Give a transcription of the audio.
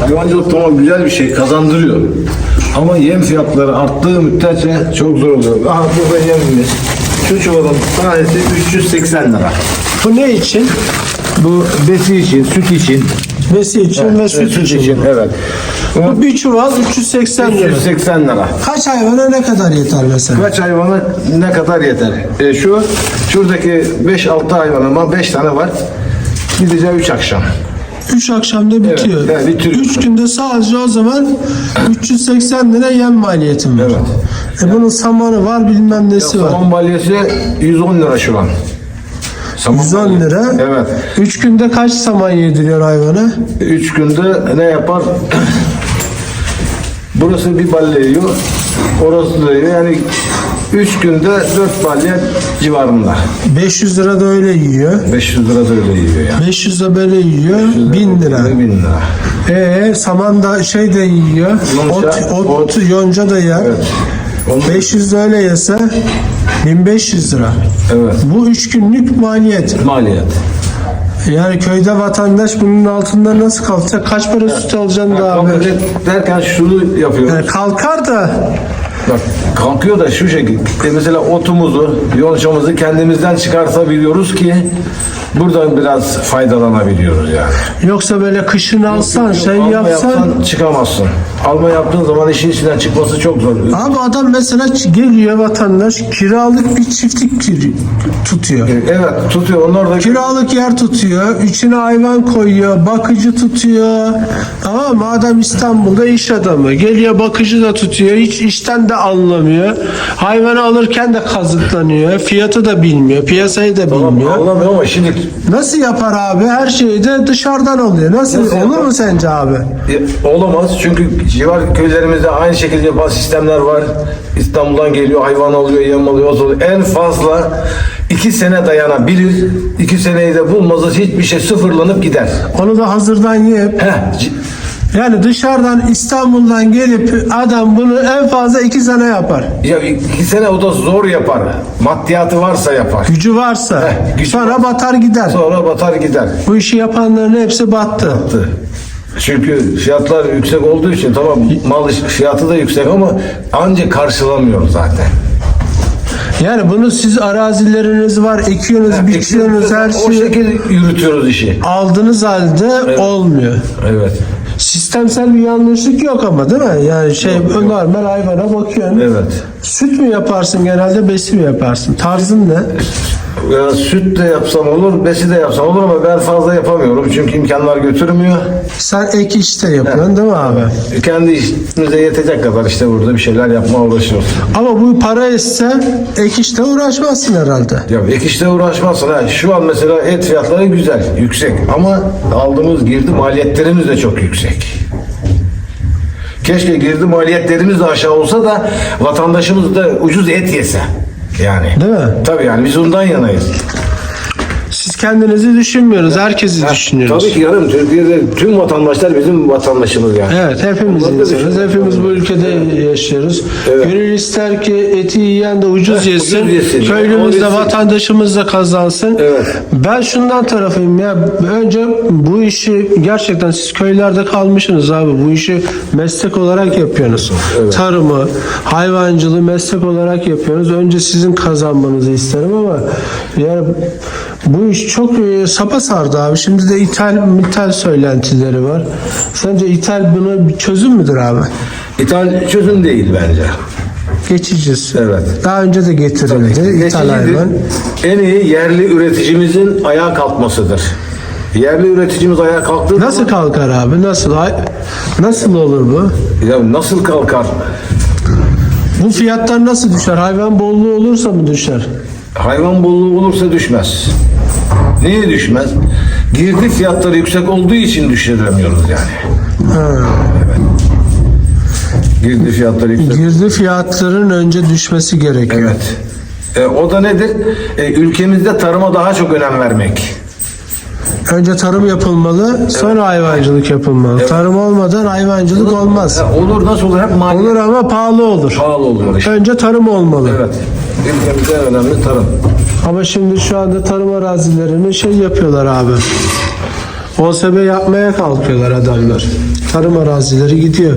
Hayvancılık tamam güzel bir şey kazandırıyor. Ama yem fiyatları arttığı müddetçe çok zor oluyor. Aha burada yemimiz. Şu çuvalın tanesi 380 lira. Bu ne için? Bu besi için, süt için. Besi için ve süt için. Evet. Bu bir çuval 380 lira. 380 lira. Kaç hayvana ne kadar yeter mesela? Kaç hayvana ne kadar yeter? E, şu şuradaki 5-6 hayvanıma 5 tane var. Gideceği 3 akşam. 3 akşamda bitiyor. evet, bitiriyor. 3 günde sadece o zaman 380 lira yem maliyetim var. Evet. E bunun samanı var bilmem nesi var. Saman balyası 110 lira şu an. Saman 110 lira. Evet. 3 günde kaç saman yediriyor hayvana? 3 günde ne yapar? Burası bir balya yiyor. Orası da yiyor. Yani 3 günde 4 balya civarında. 500 lira da öyle yiyor. 500 lira da öyle yiyor yani. 500 da böyle yiyor. 1000 lira. 1000 lira. Ee saman da şey de yiyor. Yonca, ot, ot, ot. yonca da yer. Evet. Onu- 500 de öyle yese 1500 lira. Evet. Bu 3 günlük maliyet. Maliyet. Yani köyde vatandaş bunun altında nasıl kalkacak? Kaç para süt alacaksın da abi? Derken şunu yapıyor. Yani kalkar da Bak kalkıyor da şu şekilde. Mesela otumuzu, yoncamızı kendimizden çıkartabiliyoruz ki buradan biraz faydalanabiliyoruz yani. yoksa böyle kışın alsan şey Alma yapsan yapsan çıkamazsın. Alma yaptığın zaman işin içinden çıkması çok zor. Abi adam mesela geliyor vatandaş kiralık bir çiftlik tutuyor. Evet tutuyor. Onlar da Kiralık yer tutuyor, içine hayvan koyuyor, bakıcı tutuyor. Tamam mı? Adam İstanbul'da iş adamı. Geliyor bakıcı da tutuyor, hiç işten de anlamıyor. Hayvanı alırken de kazıklanıyor, fiyatı da bilmiyor, piyasayı da bilmiyor. anlamıyor ama şimdi Nasıl yapar abi? Her şeyi de dışarıdan oluyor. Nasıl, Nasıl olur yapar? mu sence abi? e, olamaz. Çünkü civar köylerimizde aynı şekilde yapan sistemler var. İstanbul'dan geliyor, hayvan alıyor, yem alıyor, alıyor. En fazla iki sene dayanabilir. İki seneyi de bulmazsa hiçbir şey sıfırlanıp gider. Onu da hazırdan yiyip Heh, yani dışarıdan İstanbul'dan gelip adam bunu en fazla iki sene yapar. ya iki sene o da zor yapar. Maddiyatı varsa yapar. Gücü varsa. Heh, gücü sonra var. batar gider. Sonra batar gider. Bu işi yapanların hepsi battı. Çünkü fiyatlar yüksek olduğu için tamam mal fiyatı da yüksek ama ancak karşılamıyor zaten. Yani bunu siz arazileriniz var, ekiyorsunuz, biçiyorsunuz, her o şeyi şekilde yürütüyoruz işi. aldığınız halde olmuyor. Evet. Sistemsel bir yanlışlık yok ama değil mi? Yani şey normal hayvana bakıyorsun. Evet. Süt mü yaparsın genelde besi mi yaparsın? Tarzın ne? Ya süt de yapsam olur, besi de yapsam olur ama ben fazla yapamıyorum çünkü imkanlar götürmüyor. Sen ek işte yapıyorsun değil mi abi? Kendi işimize yetecek kadar işte burada bir şeyler yapmaya uğraşıyoruz. Ama bu para etse ek işte uğraşmazsın herhalde. Ya ek işte uğraşmazsın ha. Şu an mesela et fiyatları güzel, yüksek ama aldığımız girdi maliyetlerimiz de çok yüksek. Keşke girdi maliyetlerimiz de aşağı olsa da vatandaşımız da ucuz et yese. Yani. Değil mi? Tabii yani biz ondan yanayız. Siz kendinizi düşünmüyorsunuz, herkesi düşünüyoruz. Tabii ki yarım Türkiye'de tüm vatandaşlar bizim vatandaşımız yani. Evet hepimiz insanız. Hepimiz bu ülkede yaşıyoruz. Evet. Gönül ister ki eti yiyen de ucuz Heh, yesin. ucuz yesin. Köylümüz de vatandaşımız da kazansın. Evet. Ben şundan tarafıyım ya. Önce bu işi gerçekten siz köylerde kalmışsınız abi. Bu işi meslek olarak yapıyorsunuz. Tarımı, hayvancılığı meslek olarak yapıyorsunuz. Önce sizin kazanmanızı isterim ama yani bu iş çok e, sapa sardı abi. Şimdi de ithal mithal söylentileri var. Sence ithal buna bir çözüm müdür abi? İthal çözüm değil bence. Geçiciz. Evet. Daha önce de getirildi ithal hayvan. En iyi yerli üreticimizin ayağa kalkmasıdır. Yerli üreticimiz ayağa kalktığı Nasıl zaman kalkar abi? Nasıl? Nasıl olur bu? ya nasıl kalkar? Bu fiyatlar nasıl düşer? Hayvan bolluğu olursa mı düşer? Hayvan bolluğu olursa düşmez. Niye düşmez? Girdi fiyatları yüksek olduğu için düşüremiyoruz yani. Girdi fiyatları yüksek. Girdi fiyatların önce düşmesi gerekiyor. Evet. E, o da nedir? E, ülkemizde tarıma daha çok önem vermek. Önce tarım yapılmalı, sonra hayvancılık yapılmalı. Tarım olmadan hayvancılık olmaz. E, olur nasıl olur? Hep maliyet Olur ama pahalı olur. pahalı oluyor işte. Önce tarım olmalı. Evet. Ülkemizde önemli tarım. Ama şimdi şu anda tarım arazilerini şey yapıyorlar abi. OSB yapmaya kalkıyorlar adamlar. Tarım arazileri gidiyor.